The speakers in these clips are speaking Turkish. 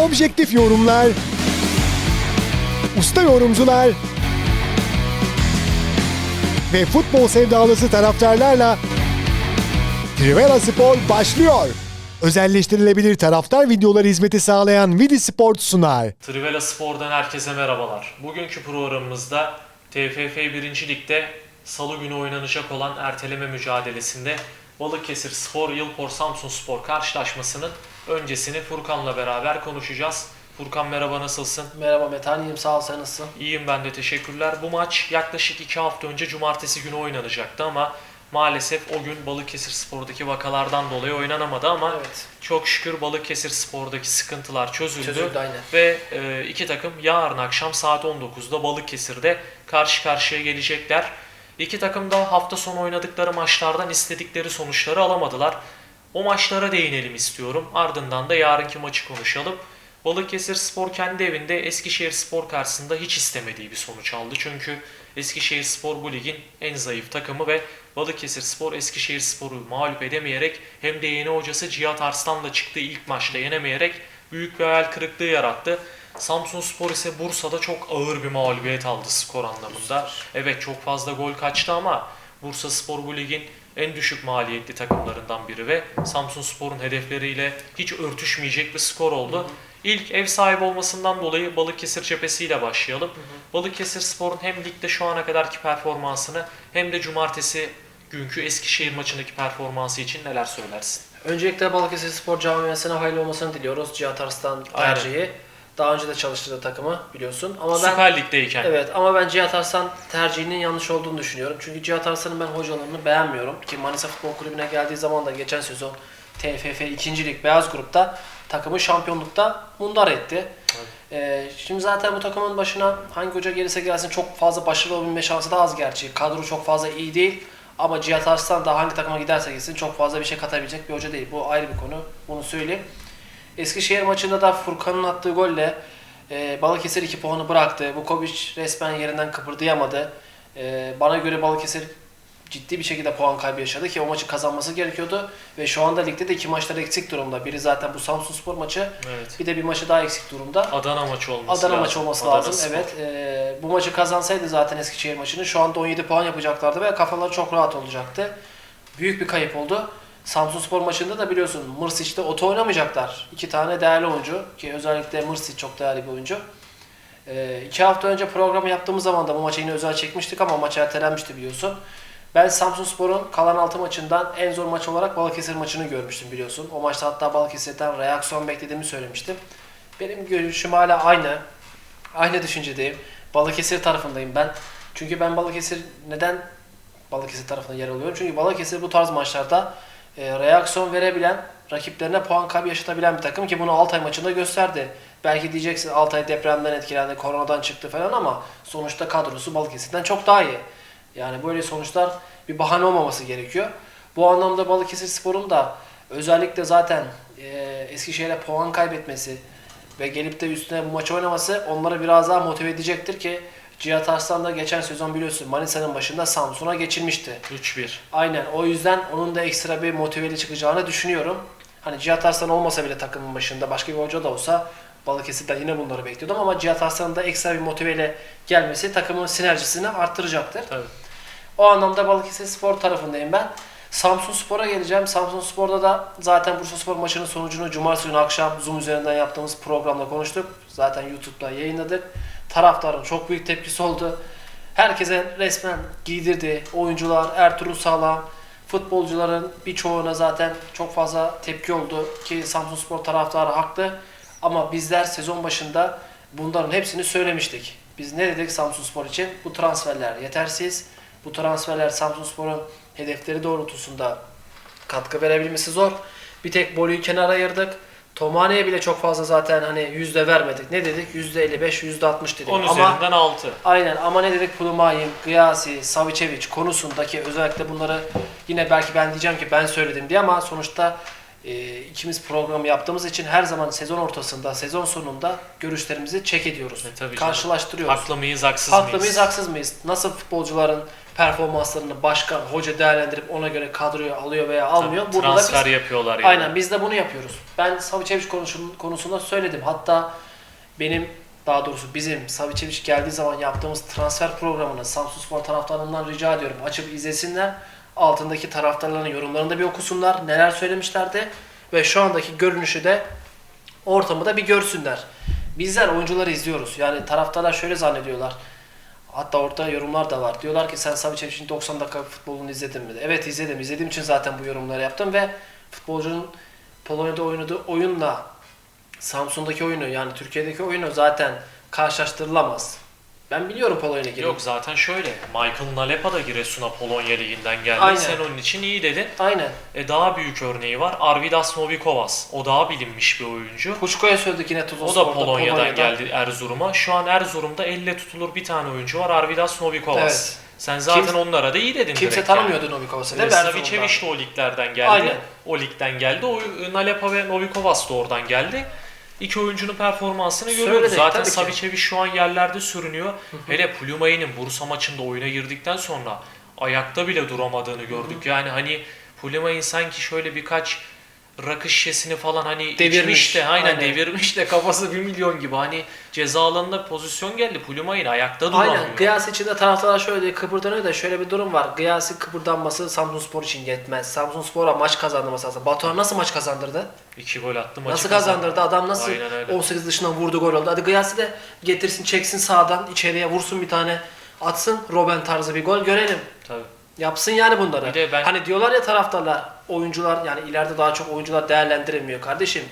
objektif yorumlar, usta yorumcular ve futbol sevdalısı taraftarlarla Trivela Spor başlıyor. Özelleştirilebilir taraftar videoları hizmeti sağlayan Vidi Sport sunar. Trivela Spor'dan herkese merhabalar. Bugünkü programımızda TFF 1. Lig'de salı günü oynanacak olan erteleme mücadelesinde Balıkesir Spor, Yılpor Samsun Spor karşılaşmasının öncesini Furkan'la beraber konuşacağız. Furkan merhaba nasılsın? Merhaba Metan, iyiyim sağ ol sen nasılsın? İyiyim ben de teşekkürler. Bu maç yaklaşık 2 hafta önce cumartesi günü oynanacaktı ama maalesef o gün Balıkesir Spor'daki vakalardan dolayı oynanamadı ama Evet. çok şükür Balıkesir Spor'daki sıkıntılar çözüldü. Çözüldü aynen. Ve e, iki takım yarın akşam saat 19'da Balıkesir'de karşı karşıya gelecekler. İki takım da hafta sonu oynadıkları maçlardan istedikleri sonuçları alamadılar. O maçlara değinelim istiyorum. Ardından da yarınki maçı konuşalım. Balıkesir Spor kendi evinde Eskişehir Spor karşısında hiç istemediği bir sonuç aldı. Çünkü Eskişehir Spor bu ligin en zayıf takımı ve Balıkesir Spor Eskişehir Spor'u mağlup edemeyerek hem de yeni hocası Cihat Arslan'la çıktığı ilk maçta yenemeyerek büyük bir hayal kırıklığı yarattı. Samsun Spor ise Bursa'da çok ağır bir mağlubiyet aldı skor anlamında. Evet çok fazla gol kaçtı ama Bursa Spor bu ligin en düşük maliyetli takımlarından biri ve Samsun Spor'un hedefleriyle hiç örtüşmeyecek bir skor oldu. İlk ev sahibi olmasından dolayı Balıkesir cephesiyle başlayalım. Balıkesir Spor'un hem ligde şu ana kadarki performansını hem de cumartesi günkü Eskişehir maçındaki performansı için neler söylersin? Öncelikle Balıkesir Spor camiasına hayırlı olmasını diliyoruz. Cihat Arslan Aynen. Daha önce de çalıştırdığı takımı biliyorsun. Ama ben Süper Lig'deyken. Evet ama ben Cihat Arslan tercihinin yanlış olduğunu düşünüyorum. Çünkü Cihat Arslan'ın ben hocalarını beğenmiyorum. Ki Manisa Futbol Kulübü'ne geldiği zaman da geçen sezon TFF 2. Lig Beyaz Grup'ta takımı şampiyonlukta mundar etti. Ee, şimdi zaten bu takımın başına hangi hoca gelirse gelsin çok fazla başarılı olabilme şansı da az gerçi. Kadro çok fazla iyi değil. Ama Cihat Arslan da hangi takıma giderse gitsin çok fazla bir şey katabilecek bir hoca değil. Bu ayrı bir konu. Bunu söyleyeyim. Eskişehir maçında da Furkan'ın attığı golle e, Balıkesir 2 puanı bıraktı. Vukovic resmen yerinden kıpırdayamadı. E, bana göre Balıkesir ciddi bir şekilde puan kaybı yaşadı ki o maçı kazanması gerekiyordu. Ve şu anda ligde de iki maçlar eksik durumda. Biri zaten bu Samsun Spor maçı. Evet. Bir de bir maçı daha eksik durumda. Adana maçı olması Adana lazım. maçı olması Adana lazım. Spor. Evet. E, bu maçı kazansaydı zaten Eskişehir maçını şu anda 17 puan yapacaklardı ve kafaları çok rahat olacaktı. Büyük bir kayıp oldu. Samsun Spor maçında da biliyorsun Mırsic'te oto oynamayacaklar. İki tane değerli oyuncu ki özellikle Mırsic çok değerli bir oyuncu. E, iki hafta önce programı yaptığımız zaman da bu maça yine özel çekmiştik ama maç ertelenmişti biliyorsun. Ben Samsun Spor'un kalan 6 maçından en zor maç olarak Balıkesir maçını görmüştüm biliyorsun. O maçta hatta Balıkesir'den reaksiyon beklediğimi söylemiştim. Benim görüşüm hala aynı. Aynı düşüncedeyim. Balıkesir tarafındayım ben. Çünkü ben Balıkesir neden Balıkesir tarafında yer alıyorum? Çünkü Balıkesir bu tarz maçlarda e, reaksiyon verebilen, rakiplerine puan kaybı yaşatabilen bir takım ki bunu Altay maçında gösterdi. Belki diyeceksin Altay depremden etkilendi, koronadan çıktı falan ama sonuçta kadrosu Balıkesir'den çok daha iyi. Yani böyle sonuçlar bir bahane olmaması gerekiyor. Bu anlamda Balıkesir Spor'un da özellikle zaten e, Eskişehir'e puan kaybetmesi ve gelip de üstüne bu maçı oynaması onları biraz daha motive edecektir ki Cihat Arslan da geçen sezon biliyorsun Manisa'nın başında Samsun'a geçilmişti. 3-1. Aynen o yüzden onun da ekstra bir motiveli çıkacağını düşünüyorum. Hani Cihat Arslan olmasa bile takımın başında başka bir hoca da olsa Balıkesir'den yine bunları bekliyordum ama Cihat Arslan'ın da ekstra bir motiveyle gelmesi takımın sinerjisini arttıracaktır. Tabii. O anlamda Balıkesir Spor tarafındayım ben. Samsun Spor'a geleceğim. Samsun Spor'da da zaten Bursa Spor maçının sonucunu Cumartesi günü akşam Zoom üzerinden yaptığımız programda konuştuk. Zaten YouTube'da yayınladık. Taraftarın çok büyük tepkisi oldu. Herkese resmen giydirdi. Oyuncular, Ertuğrul Sağlam, futbolcuların birçoğuna zaten çok fazla tepki oldu ki Samsun Spor taraftarı haklı. Ama bizler sezon başında bunların hepsini söylemiştik. Biz ne dedik Samsun Spor için? Bu transferler yetersiz. Bu transferler Samsun Spor'un hedefleri doğrultusunda katkı verebilmesi zor. Bir tek Bolu'yu kenara ayırdık. Tomane'ye bile çok fazla zaten hani yüzde vermedik. Ne dedik? Yüzde 55, yüzde 60 dedik. 10 Ama üzerinden 6. Aynen ama ne dedik Pulumayim, Gıyasi, Savicevic konusundaki özellikle bunları yine belki ben diyeceğim ki ben söyledim diye ama sonuçta e, ikimiz programı yaptığımız için her zaman sezon ortasında, sezon sonunda görüşlerimizi check ediyoruz. E, tabii canım. karşılaştırıyoruz. Haklı mıyız, haksız Haklı mıyız? mıyız, haksız mıyız? Nasıl futbolcuların performanslarını başkan, hoca değerlendirip ona göre kadroyu alıyor veya almıyor. Tabii, Burada da transfer biz, yapıyorlar yani. aynen biz de bunu yapıyoruz. Ben Savicevic konusunda söyledim. Hatta benim daha doğrusu bizim Savicevic geldiği zaman yaptığımız transfer programını Samsun Spor taraftarlarından rica ediyorum. Açıp izlesinler. Altındaki taraftarların yorumlarını da bir okusunlar. Neler söylemişlerdi. Ve şu andaki görünüşü de ortamı da bir görsünler. Bizler oyuncuları izliyoruz. Yani taraftarlar şöyle zannediyorlar. Hatta orada yorumlar da var. Diyorlar ki sen Savicevic'in 90 dakika futbolunu izledin mi? Evet izledim. İzlediğim için zaten bu yorumları yaptım ve futbolcunun Polonya'da oynadığı oyunla Samsun'daki oyunu yani Türkiye'deki oyunu zaten karşılaştırılamaz. Ben biliyorum Polonya Ligi'ni. Yok zaten şöyle. Michael Nalepa da Giresun'a Polonya Ligi'nden geldi. Aynen. Sen onun için iyi dedin. Aynen. E daha büyük örneği var. Arvidas Novikovas. O daha bilinmiş bir oyuncu. Puçko'ya söyledik yine Tuzla O da Spor'da, Polonya'dan geldi Erzurum'a. Şu an Erzurum'da elle tutulur bir tane oyuncu var. Arvidas Novikovas. Evet. Sen zaten Kimse- onlara da iyi dedin Kimse direkt tanımıyordu Novikovas'ı Yani. değil mi? E, Savicevic de o liglerden geldi. Aynen. O ligden geldi. O Nalepa ve Novikovas da oradan geldi. İki oyuncunun performansını görüyoruz. Zaten. Savicevic şu an yerlerde sürünüyor. Hele Pulumay'ın Bursa maçında oyuna girdikten sonra ayakta bile duramadığını gördük. Yani hani Pulumay'ın sanki şöyle birkaç rakı şişesini falan hani Devirmiş. içmiş de aynen, Aynen. devirmiş de kafası bir milyon gibi hani ceza alanında pozisyon geldi. Pulumay'ın ayakta duramıyor. Aynen. Gıyas için de taraftarlar şöyle kıpırdanıyor da şöyle bir durum var. Gıyas'ın kıpırdanması Samsun Spor için yetmez. Samsun Spor'a maç kazandırması lazım. Batuhan nasıl maç kazandırdı? İki gol attı maçı nasıl kazandırdı? Adam nasıl Aynen öyle. 18 dışına vurdu gol oldu. Hadi Gıyas'ı da getirsin çeksin sağdan içeriye vursun bir tane atsın Robben tarzı bir gol görelim. Tabii. Yapsın yani bunları. Bir de ben- Hani diyorlar ya taraftarlar, oyuncular yani ileride daha çok oyuncular değerlendirilmiyor kardeşim.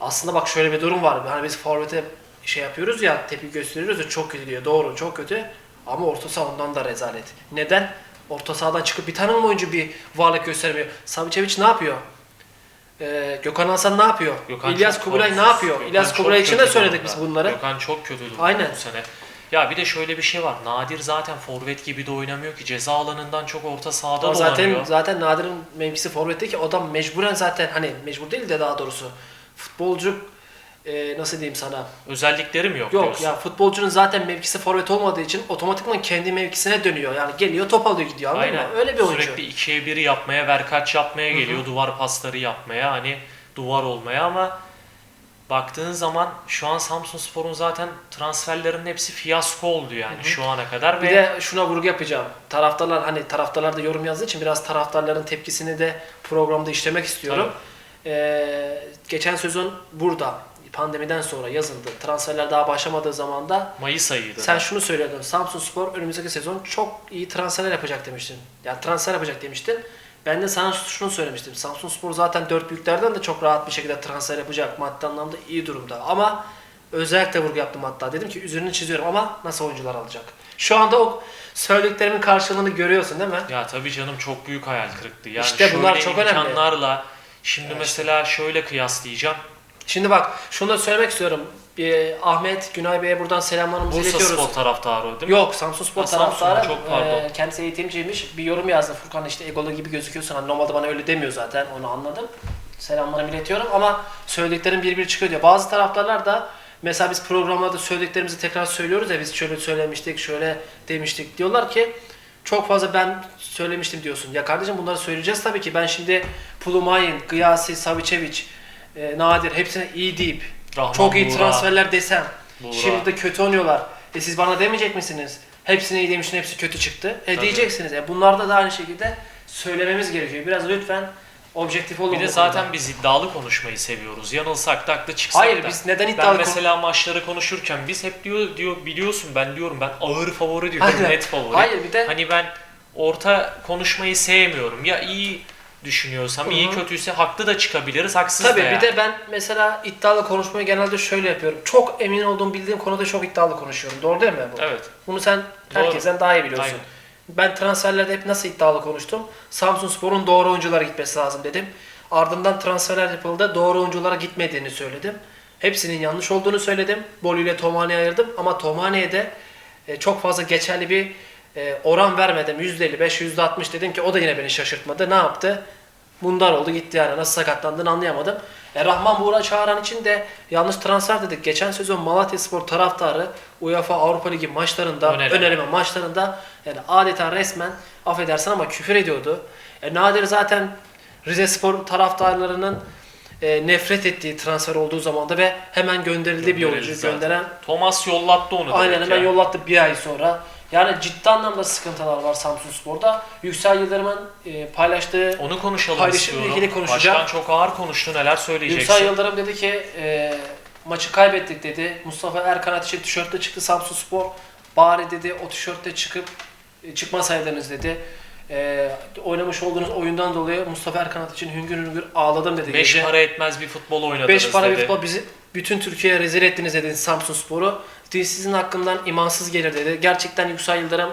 Aslında bak şöyle bir durum var. Hani biz forvete şey yapıyoruz ya, tepki gösteriyoruz ya çok kötü diyor. Doğru, çok kötü. Ama orta saha ondan da rezalet. Neden? Orta sahadan çıkıp bir tane mi oyuncu bir varlık göstermiyor? Savicevic ne yapıyor? Ee, Gökhan Hasan ne yapıyor? Gökhan İlyas Kubilay ne yapıyor? Gökhan İlyas Kubilay için de söyledik biz bunları. Gökhan çok kötü durumda Aynen. bu sene. Ya bir de şöyle bir şey var. Nadir zaten forvet gibi de oynamıyor ki. Ceza alanından çok orta sahada Ama zaten dolanıyor. zaten Nadir'in mevkisi forvette ki adam mecburen zaten hani mecbur değil de daha doğrusu futbolcu e, nasıl diyeyim sana Özellikleri mi yok, yok diyorsun? ya futbolcunun zaten mevkisi forvet olmadığı için otomatikman kendi mevkisine dönüyor yani geliyor top alıyor gidiyor anladın Aynen. mı? Öyle bir oyuncu. Sürekli ikiye biri yapmaya, verkaç yapmaya geliyor. Duvar pasları yapmaya. Hani duvar olmaya ama baktığın zaman şu an Samsun Spor'un zaten transferlerinin hepsi fiyasko oldu yani şu ana kadar Bir ve de şuna vurgu yapacağım. Taraftarlar hani taraftarlar da yorum yazdığı için biraz taraftarların tepkisini de programda işlemek istiyorum. Ee, geçen sezon burada pandemiden sonra yazıldı. Transferler daha başlamadığı zaman da Mayıs ayıydı. Sen şunu söylüyordun. Samsun Spor önümüzdeki sezon çok iyi transferler yapacak demiştin. Yani transfer yapacak demiştin. Ben de sana şunu söylemiştim. Samsun Spor zaten dört büyüklerden de çok rahat bir şekilde transfer yapacak. Maddi anlamda iyi durumda. Ama özellikle vurgu yaptım hatta. Dedim ki üzerine çiziyorum ama nasıl oyuncular alacak? Şu anda o söylediklerimin karşılığını görüyorsun değil mi? Ya tabii canım çok büyük hayal kırıklığı. Yani İşte bunlar çok önemli. imkanlarla şimdi mesela şöyle kıyaslayacağım. Şimdi bak şunu da söylemek istiyorum. Bir Ahmet Günay Bey'e buradan selamlarımızı Bursa iletiyoruz. Spor taraftarı değil mi? Yok Samsun Spor Ha, Samsun, taraftarı. çok pardon. Ee, kendisi eğitimciymiş. Bir yorum yazdı. Furkan işte egolu gibi gözüküyorsun. Hani normalde bana öyle demiyor zaten. Onu anladım. Selamlarımı iletiyorum ama söylediklerim bir bir çıkıyor diyor. Bazı taraftarlar da mesela biz programlarda söylediklerimizi tekrar söylüyoruz ya biz şöyle söylemiştik, şöyle demiştik. Diyorlar ki çok fazla ben söylemiştim diyorsun. Ya kardeşim bunları söyleyeceğiz tabii ki. Ben şimdi Pulumay'ın, Gıyasi, Savicevic, e, Nadir hepsine iyi deyip Rahman çok iyi Buğra. transferler desem. Buğra. Şimdi de kötü oynuyorlar. E siz bana demeyecek misiniz? Hepsine iyi demişsin, hepsi kötü çıktı. E Tabii. diyeceksiniz. E bunlarda da aynı şekilde söylememiz gerekiyor. Biraz lütfen objektif olun. Bir de zaten konuda. biz iddialı konuşmayı seviyoruz. Yanılsak da haklı çıksak Hayır da. biz neden Ben iddialı mesela maçları konuşurken biz hep diyor diyor biliyorsun ben diyorum ben ağır favori diyorum Aynen. net favori. Hayır bir de Hani ben orta konuşmayı sevmiyorum. Ya iyi düşünüyorsam, iyi kötüyse haklı da çıkabiliriz, haksız Tabii da bir yani. de ben mesela iddialı konuşmayı genelde şöyle yapıyorum. Çok emin olduğum bildiğim konuda çok iddialı konuşuyorum. Doğru değil mi bu? Evet. Bunu sen herkesten daha iyi biliyorsun. Aynen. Ben transferlerde hep nasıl iddialı konuştum? Samsun Spor'un doğru oyunculara gitmesi lazım dedim. Ardından transferler yapıldı. Doğru oyunculara gitmediğini söyledim. Hepsinin yanlış olduğunu söyledim. Bolu ile Tomani'ye ayırdım ama Tomani'ye de e, çok fazla geçerli bir e, oran vermedim. %55, %60 dedim ki o da yine beni şaşırtmadı. Ne yaptı? Bundan oldu gitti yani. Nasıl sakatlandığını anlayamadım. E, Rahman Buğra Çağıran için de yanlış transfer dedik. Geçen sezon Malatya Spor taraftarı UEFA Avrupa Ligi maçlarında, Öneleme. öneleme maçlarında yani adeta resmen affedersin ama küfür ediyordu. E, Nadir zaten Rize Spor taraftarlarının e, nefret ettiği transfer olduğu zamanda ve hemen gönderildi bir oyuncu. Gönderen Thomas yollattı onu Aynen hemen ya. yollattı bir ay sonra. Yani ciddi anlamda sıkıntılar var Samsun Spor'da. Yüksel Yıldırım'ın e, paylaştığı Onu konuşalım Paylaşımla ilgili konuşacağım. Başkan çok ağır konuştu. Neler söyleyeceksin? Yüksel Yıldırım dedi ki e, maçı kaybettik dedi. Mustafa Erkanat için tişörtle çıktı Samsun Spor. Bari dedi o tişörtle çıkıp e, çıkmasaydınız dedi. E, oynamış olduğunuz oyundan dolayı Mustafa Erkanat için hüngür hüngür ağladım dedi. Beş gece. para etmez bir futbol oynadınız Beş para dedi. bir futbol bizi bütün Türkiye'ye rezil ettiniz dedi Samsun Spor'u. Sizin hakkından imansız gelir dedi. Gerçekten Yüksel Yıldırım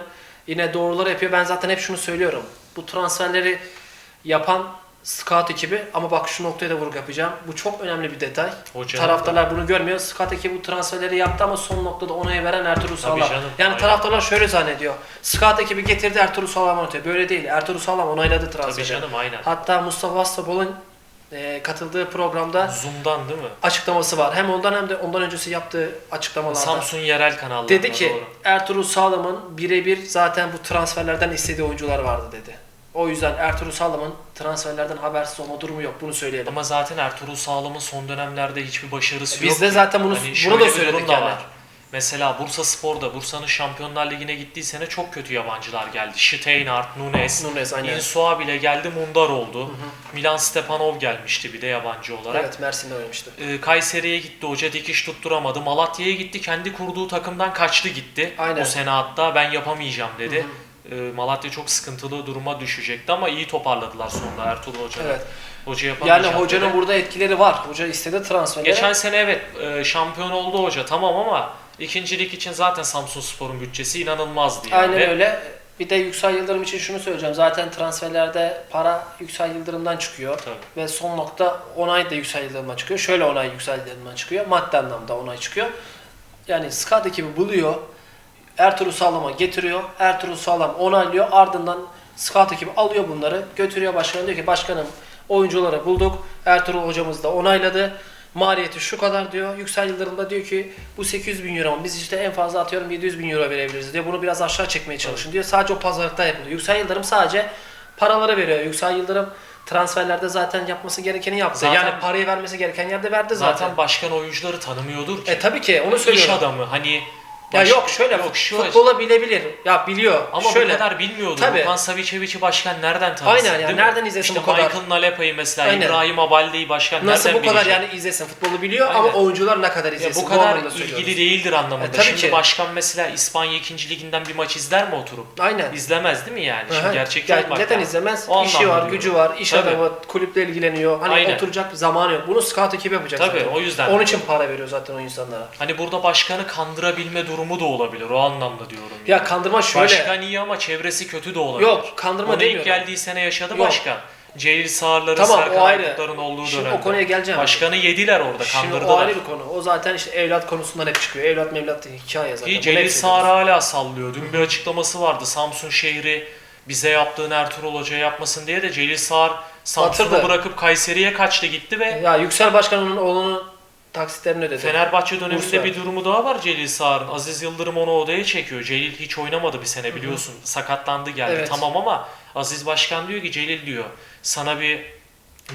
yine doğruları yapıyor. Ben zaten hep şunu söylüyorum. Bu transferleri yapan scout ekibi ama bak şu noktaya da vurgu yapacağım. Bu çok önemli bir detay. Hocanın taraftarlar bunu görmüyor. Scout ekibi bu transferleri yaptı ama son noktada onayı veren Ertuğrul Sağlam. canım, Yani aynen. taraftarlar şöyle zannediyor. Scout ekibi getirdi Ertuğrul Sağlam ortaya. Böyle değil. Ertuğrul Sağlam onayladı Tabii transferi. canım aynen. Hatta Mustafa Vastabol'un e, katıldığı programda Zoom'dan değil mi? açıklaması var. Hem ondan hem de ondan öncesi yaptığı açıklamalarda. Samsun yerel kanallarında dedi ki doğru. Ertuğrul Sağlam'ın birebir zaten bu transferlerden istediği oyuncular vardı dedi. O yüzden Ertuğrul Sağlam'ın transferlerden habersiz olma durumu yok. Bunu söyleyelim. Ama zaten Ertuğrul Sağlam'ın son dönemlerde hiçbir başarısı Biz yok. de ki. zaten bunu- Hani bunu şöyle da bir söyledik yani. var. Mesela Bursa Spor'da, Bursa'nın Şampiyonlar Ligi'ne gittiği sene çok kötü yabancılar geldi. Steinhardt, Nunes, Nunes, aynen. Insua bile geldi, Mundar oldu. Milan Stepanov gelmişti bir de yabancı olarak. Evet Mersin'de oynamıştı. Ee, Kayseri'ye gitti, hoca dikiş tutturamadı. Malatya'ya gitti, kendi kurduğu takımdan kaçtı gitti. Aynen. O sene hatta ben yapamayacağım dedi. Ee, Malatya çok sıkıntılı duruma düşecekti ama iyi toparladılar sonunda Ertuğrul Hoca'nın. Evet. Hoca Yani hocanın dedi. burada etkileri var. Hoca istedi transferleri. Geçen sene evet e, şampiyon oldu hoca tamam ama ikincilik için zaten Samsun Spor'un bütçesi inanılmazdı yani. Aynen öyle. Bir de Yüksel Yıldırım için şunu söyleyeceğim. Zaten transferlerde para Yüksel Yıldırım'dan çıkıyor. Tabii. Ve son nokta onay da Yüksel Yıldırım'dan çıkıyor. Şöyle onay Yüksel Yıldırım'dan çıkıyor. Madde anlamda onay çıkıyor. Yani scout ekibi buluyor. Ertuğrul Sağlam'a getiriyor. Ertuğrul Sağlam onaylıyor. Ardından scout ekibi alıyor bunları. Götürüyor başkanım diyor ki başkanım oyuncuları bulduk. Ertuğrul hocamız da onayladı. Maliyeti şu kadar diyor. Yüksel Yıldırım da diyor ki bu 800 bin euro biz işte en fazla atıyorum 700 bin euro verebiliriz diyor. Bunu biraz aşağı çekmeye çalışın diyor. Sadece o pazarlıkta yapılıyor. Yüksel Yıldırım sadece paraları veriyor. Yüksel Yıldırım transferlerde zaten yapması gerekeni yaptı. Zaten- yani parayı vermesi gereken yerde verdi zaten. zaten başkan oyuncuları tanımıyordur ki. E tabii ki onu İş söylüyorum. adamı hani Ya baş- yok şöyle yok, şu futbola bilebilir. Ya biliyor. ama şöyle. bu kadar bilmiyordu. Tabii. Okan Savicevic'i başkan nereden tanısın? Aynen yani, nereden izlesin işte bu kadar? Michael Nalepa'yı mesela, Aynen. İbrahim Abalde'yi başkan Nasıl nereden bu kadar bilecek? yani izlesin futbolu biliyor Aynen. ama oyuncular ne kadar Ya izlesin? bu kadar söylüyoruz. ilgili değildir anlamında. E, tabii Şimdi ki. başkan mesela İspanya 2. liginden bir maç izler mi oturup? Aynen. İzlemez değil mi yani? Şimdi Aha. gerçekçi Ya olmak Neden izlemez? O İşi var, diyorum. gücü var, iş Tabii. adamı, kulüple ilgileniyor. Hani Aynen. oturacak zamanı yok. Bunu scout ekibi yapacak Tabii, o yüzden. Onun için para veriyor zaten o insanlara. Hani burada başkanı kandırabilme durumu da olabilir. O anlamda diyorum. Ya kandırma şöyle. Başkan iyi ama çevresi kötü de olabilir. Yok, kandırma Onu ilk demiyorum. geldiği sene yaşadı Yok. başkan. Celil Sağırların, Tamam, o Serkan. Aykutların olduğu Şimdi dönemde. o konuya geleceğim. Başkanı yediler orada, Şimdi o kandırdılar. ayrı bir konu. O zaten işte evlat konusundan hep çıkıyor. Evlat mevlat hikaye zaten. Ki Celil Sağır hala sallıyor. Dün bir açıklaması vardı. Samsun şehri bize yaptığını Ertuğrul Hoca'ya yapmasın diye de Celil Sağır Samsun'u Batırdı. bırakıp Kayseri'ye kaçtı gitti ve Ya Yüksel Başkan'ın oğlunun taksitlerini ödedi. Fenerbahçe döneminde Bursa. bir durumu daha var Celil Sağır'ın. Aziz Yıldırım onu odaya çekiyor. Celil hiç oynamadı bir sene biliyorsun. Sakatlandı geldi. Evet. Tamam ama Aziz Başkan diyor ki Celil diyor sana bir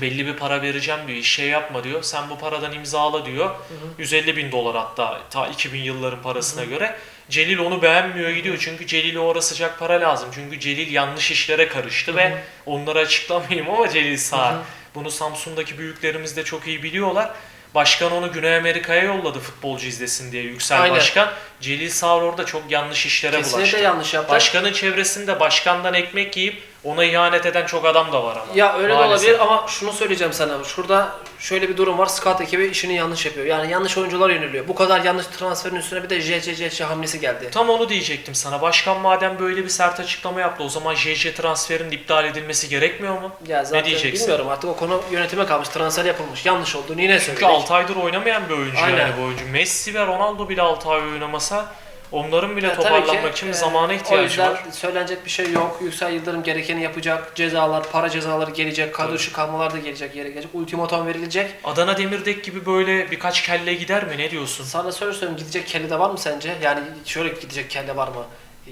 belli bir para vereceğim diyor. İş şey yapma diyor. Sen bu paradan imzala diyor. 150 bin dolar hatta ta 2000 yılların parasına göre. Celil onu beğenmiyor gidiyor. Çünkü Celil'e orada sıcak para lazım. Çünkü Celil yanlış işlere karıştı ve onları açıklamayayım ama Celil Sağır. Bunu Samsun'daki büyüklerimiz de çok iyi biliyorlar. Başkan onu Güney Amerika'ya yolladı futbolcu izlesin diye Yüksel Aynen. Başkan. Celil Sağır orada çok yanlış işlere Kesinlikle bulaştı. yanlış yaptı. Başkanın çevresinde başkandan ekmek yiyip ona ihanet eden çok adam da var ama. Ya öyle Maalesef. de olabilir ama şunu söyleyeceğim sana. Şurada şöyle bir durum var. Scout ekibi işini yanlış yapıyor. Yani yanlış oyuncular yöneliyor. Bu kadar yanlış transferin üstüne bir de JJJ hamlesi geldi. Tam onu diyecektim sana. Başkan madem böyle bir sert açıklama yaptı o zaman JJ transferinin iptal edilmesi gerekmiyor mu? Ya zaten diyeceksin? bilmiyorum artık o konu yönetime kalmış. Transfer yapılmış. Yanlış olduğunu yine Çünkü söyledik. 6 aydır oynamayan bir oyuncu Aynen. yani bu oyuncu. Messi ve Ronaldo bile 6 ay oynamasa Onların bile Ya tabii ki, toparlanmak için e, zamana O ihtiyacı yüzden var. söylenecek bir şey yok. Yüksel Yıldırım gerekeni yapacak. Cezalar, para cezaları gelecek. Kadro dışı kalmalar da gelecek, yere gelecek. Ultimatom verilecek. Adana Demirdek gibi böyle birkaç kelle gider mi? Ne diyorsun? Sana söyle söyleyeyim gidecek kelle de var mı sence? Yani şöyle gidecek kelle var mı?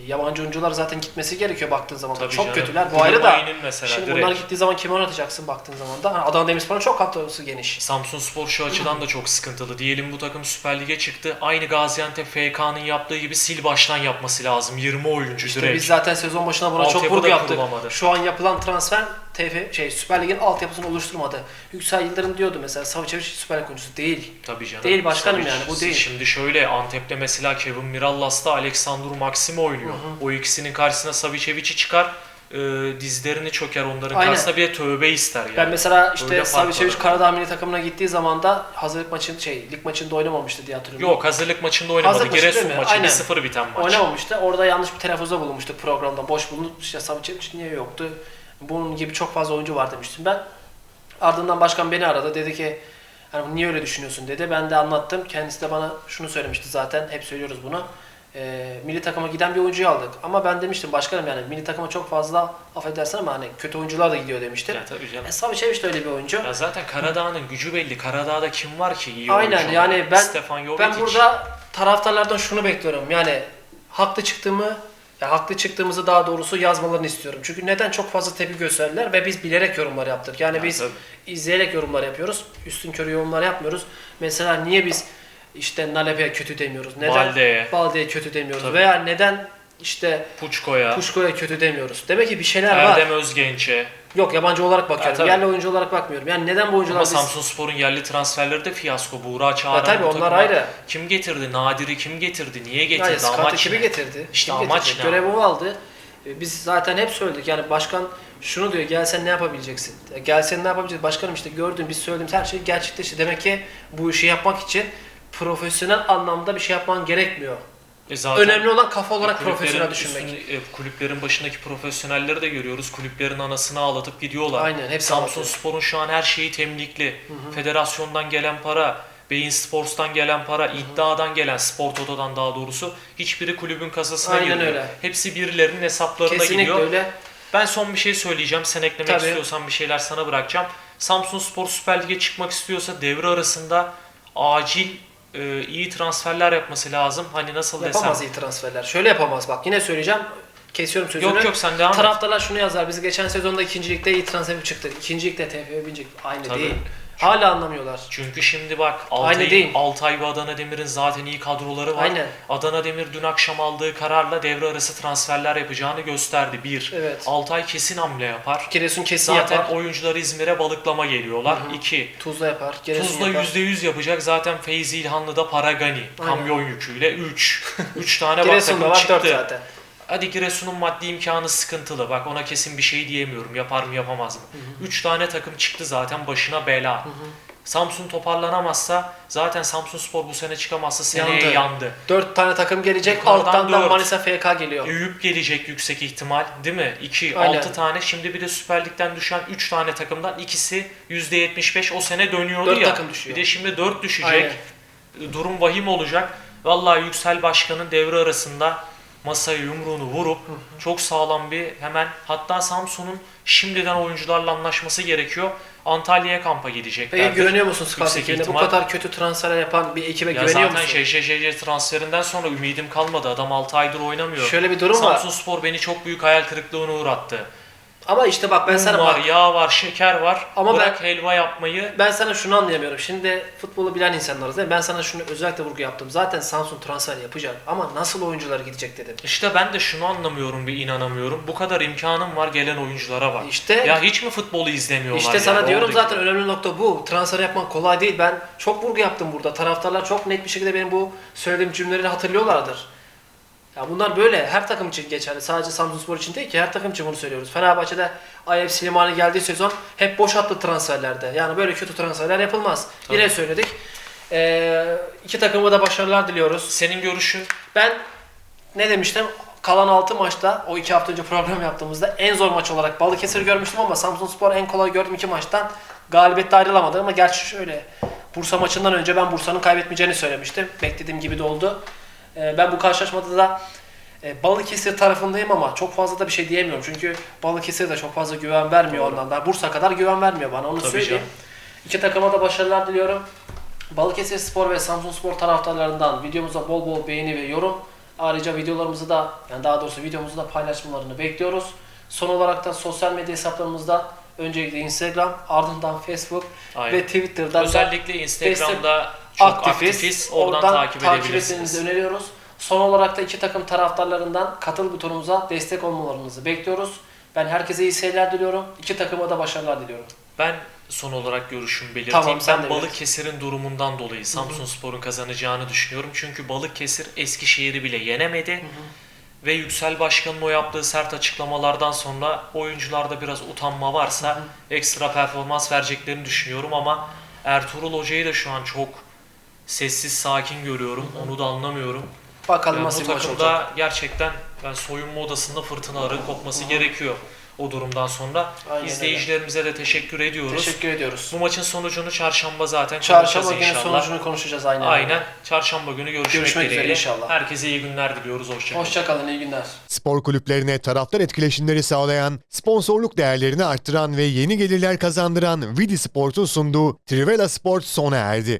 Yabancı oyuncular zaten gitmesi gerekiyor baktığın zaman. Tabii Çok canım. kötüler. Bu ayrı da. Mesela Şimdi direkt. bunlar gittiği zaman kimi oynatacaksın baktığın zaman da. Ha, Adana Demirspor'un çok kadrosu geniş. Samsun Spor şu açıdan da çok sıkıntılı. Diyelim bu takım Süper Lig'e çıktı. Aynı Gaziantep FK'nın yaptığı gibi sil baştan yapması lazım. 20 oyuncu İşte direkt. biz zaten sezon başına buna çok vurgu yaptık. kurulamadı. Şu an yapılan transfer TF şey Süper Lig'in altyapısını oluşturmadı. Yüksel Yıldırım diyordu mesela Savicevic Süper Lig oyuncusu değil. Tabii canım. Değil başkanım Tabii yani, bu değil. Şimdi şöyle Antep'te mesela Kevin Mirallas'ta Alexandru Maxim oynuyor. O ikisinin karşısına Savicevic'i çıkar. e, dizlerini çöker onların Aynen. karşısında bir tövbe ister yani. Ben mesela işte Savicevic. Karadağ milli takımına gittiği zaman da hazırlık maçın şey lig maçında oynamamıştı diye hatırlıyorum. Yok hazırlık maçında oynamadı. Hazırlık maçı Giresun maçı Aynen. 1-0 biten maç. Oynamamıştı. Orada yanlış bir telaffuzda bulunmuştu programda. Boş bulunmuş. İşte Savicevic niye yoktu? Bunun gibi çok fazla oyuncu var demiştim ben. Ardından başkan beni aradı. Dedi ki hani niye öyle düşünüyorsun dedi. Ben de anlattım. Kendisi de bana şunu söylemişti zaten. Hep söylüyoruz bunu. Ee, milli takıma giden bir oyuncuyu aldık. Ama ben demiştim başkanım yani milli takıma çok fazla affedersin ama hani kötü oyuncular da gidiyor demiştim. Ya tabii canım. E, Savicevic de öyle bir oyuncu. Ya zaten Karadağ'ın gücü belli. Karadağ'da kim var ki iyi Aynen oyuncu? yani ben Stefan Jovetic. ben burada taraftarlardan şunu bekliyorum. Yani haklı çıktığımı ya haklı çıktığımızı daha doğrusu yazmalarını istiyorum. Çünkü neden çok fazla tepki gösterdiler ve biz bilerek yorumlar yaptık. Yani Ya biz tabii. izleyerek yorumlar yapıyoruz. Üstün körü yorumlar yapmıyoruz. Mesela niye biz işte Nalepe'ye kötü demiyoruz? Neden Balde'ye. Balde'ye kötü demiyoruz? Tabii. Veya neden işte Puçko'ya, Kuşko'ya kötü demiyoruz? Demek ki bir şeyler var. Erdem Özgenç'e. Yok yabancı olarak bakıyorum. tabii. Yerli oyuncu olarak bakmıyorum. Yani neden bu oyuncular Ama biz... Samsun Spor'un yerli transferleri de fiyasko. Buğra Çağrı. Ya tabii onlar ayrı. Kim getirdi? Nadir'i kim getirdi? Niye getirdi? scout Amaç ekibi getirdi. İşte Kim amaç getirdi? ne? Görev o aldı. E, Biz zaten hep söyledik. Yani başkan şunu diyor. Gel sen ne yapabileceksin? Ya Gel sen ne yapabileceksin? Başkanım işte gördün biz söylediğimiz her şey gerçekleşti. Demek ki bu işi yapmak için profesyonel anlamda bir şey yapman gerekmiyor. E zaten Önemli olan kafa olarak kulüplerin profesyonel düşünmek. üstünde- e, kulüplerin başındaki profesyonelleri de görüyoruz. Kulüplerin anasını ağlatıp gidiyorlar. Aynen, hepsi Samsun ağlatıyor. Spor'un şu an her şeyi temlikli. Federasyondan gelen para, Beyin Sports'tan gelen para, iddiadan gelen, Spor Toto'dan daha doğrusu hiçbiri kulübün kasasına Aynen girmiyor. öyle. Hepsi birilerinin hesaplarına Kesinlikle gidiyor. öyle. Ben son bir şey söyleyeceğim. Sen eklemek Tabii. istiyorsan bir şeyler sana bırakacağım. Samsun Spor Süper Lig'e çıkmak istiyorsa devre arasında acil e, iyi transferler yapması lazım. Hani nasıl Yapamaz desem. iyi transferler. Şöyle yapamaz bak. Yine söyleyeceğim. Kesiyorum sözünü. Yok yok sen devam et. Taraftarlar şunu yazar. Biz geçen sezonda ikinci ligde iyi transfer çıktık. İkinci ligde TFF binecek. Aynı Tabii. değil. Hala anlamıyorlar. Çünkü şimdi bak Aynı Altay, değil. Altay ve Adana Demir'in zaten iyi kadroları var. Aynen. Adana Demir dün akşam aldığı kararla devre arası transferler yapacağını gösterdi. Bir, Evet. Altay kesin hamle yapar. Giresun kesin Zaten yapar. oyuncular İzmir'e balıklama geliyorlar. Hı hı. İki, Tuzla yapar. Giresun Tuzla yapar. %100 yapacak. Zaten Feyzi İlhanlı'da Paragani. Aynen. Kamyon yüküyle 3. 3 tane bak Giresun'da takım var 4 çıktı. zaten. Hadi Giresun'un maddi imkanı sıkıntılı. Bak ona kesin bir şey diyemiyorum. Yapar mı yapamaz mı? 3 tane takım çıktı zaten başına bela. Samsun toparlanamazsa zaten Samsun Spor bu sene çıkamazsa seneye Yandı. yandı. 4 tane takım gelecek. Yukarıdan Alttan da dört. Manisa FK geliyor. Eyüp gelecek yüksek ihtimal değil mi? 2, Aynen. 6 tane. Şimdi bir de Süper Lig'den düşen 3 tane takımdan ikisi %75 o sene dönüyordu Dört ya. takım düşüyor. Bir de şimdi 4 düşecek. Aynen. Durum vahim olacak. Vallahi Yüksel Başkan'ın devre arasında masaya yumruğunu vurup çok sağlam bir hemen hatta Samsun'un şimdiden oyuncularla anlaşması gerekiyor. Antalya'ya kampa Peki gideceklerdir. güveniyor musun ekibine? Bu kadar kötü transfer yapan bir ekibe Ya güveniyor zaten musun? şey, şey, şey, transferinden sonra ümidim kalmadı. Adam 6 aydır oynamıyor. Şöyle bir durum var. Samsun Spor beni çok büyük hayal kırıklığına uğrattı. Ama işte bak ben sana var, bak, yağ var, şeker var. Ama Bırak helva yapmayı. ben sana şunu anlayamıyorum. Şimdi futbolu bilen insanlarız değil mi? Ben sana şunu özellikle vurgu yaptım. Zaten Samsun transfer yapacak ama nasıl oyuncular gidecek dedim. İşte ben de şunu anlamıyorum bir inanamıyorum. Bu kadar imkanım var gelen oyunculara bak. İşte Ya hiç mi futbolu izlemiyorlar İşte yani? sana diyorum Oradaki- zaten önemli nokta bu. Transfer yapmak kolay değil. Ben çok vurgu yaptım burada. Taraftarlar çok net bir şekilde benim bu söylediğim cümleleri hatırlıyorlardır. Ya bunlar böyle her takım için geçerli. Sadece Samsunspor için değil ki her takım için bunu söylüyoruz. Fenerbahçe'de Ayep Slimani geldiği sezon hep boş attı transferlerde. Yani böyle kötü transferler yapılmaz. Tabii. Yine söyledik. Ee, iki takıma da başarılar diliyoruz. Senin görüşün Ben ne demiştim? Kalan 6 maçta o 2 hafta önce program yaptığımızda en zor maç olarak Balıkesir'i görmüştüm ama Samsunspor en kolay gördüğüm iki maçtan galibiyette ayrılamadı ama gerçi şöyle Bursa maçından önce ben Bursa'nın kaybetmeyeceğini söylemiştim. Beklediğim gibi de oldu. E, ben bu karşılaşmada da e, Balıkesir tarafındayım ama çok fazla da bir şey diyemiyorum. Çünkü Balıkesir de çok fazla güven vermiyor ondan da. Bursa kadar güven vermiyor bana onu Tabii söyleyeyim. canım. İki takıma da başarılar diliyorum. Balıkesir Spor ve Samsun Spor taraftarlarından videomuza bol bol beğeni ve yorum. Ayrıca videolarımızı da yani daha doğrusu videomuzu da paylaşmalarını bekliyoruz. Son olarak da sosyal medya hesaplarımızda öncelikle Instagram, ardından Facebook Aynen. ve Twitter'dan da Özellikle Instagram'da çok aktifiz. Oradan, takip edebilirsiniz. etmenizi öneriyoruz. Son olarak da iki takım taraftarlarından katıl butonumuza destek olmalarınızı bekliyoruz. Ben herkese iyi seyirler diliyorum. İki takıma da başarılar diliyorum. Ben son olarak görüşümü belirteyim. Tamam, ben de. Balıkesir'in durumundan dolayı Samsun Spor'un kazanacağını düşünüyorum. Çünkü Balıkesir Eskişehir'i bile yenemedi. Ve Yüksel Başkan'ın o yaptığı sert açıklamalardan sonra oyuncularda biraz utanma varsa ekstra performans vereceklerini düşünüyorum ama Ertuğrul Hoca'yı da şu an çok sessiz sakin görüyorum. Onu da anlamıyorum. Bakalım Yani nasıl bu maç takımda olacak. gerçekten ben soyunma odasında fırtınaları kopması gerekiyor o durumdan sonra. Aynen öyle. İzleyicilerimize de teşekkür ediyoruz. Teşekkür ediyoruz. Bu maçın sonucunu çarşamba zaten Çarşamba konuşacağız günü inşallah. sonucunu konuşacağız aynen. Aynen. Çarşamba günü görüşmek, Görüşmek üzere dileğiyle. inşallah. Herkese iyi günler diliyoruz. Hoşçakalın. Hoşçakalın, iyi günler. Spor kulüplerine taraftar etkileşimleri sağlayan, sponsorluk değerlerini arttıran ve yeni gelirler kazandıran Vidi Sport'un sunduğu Trivela Sport sona erdi.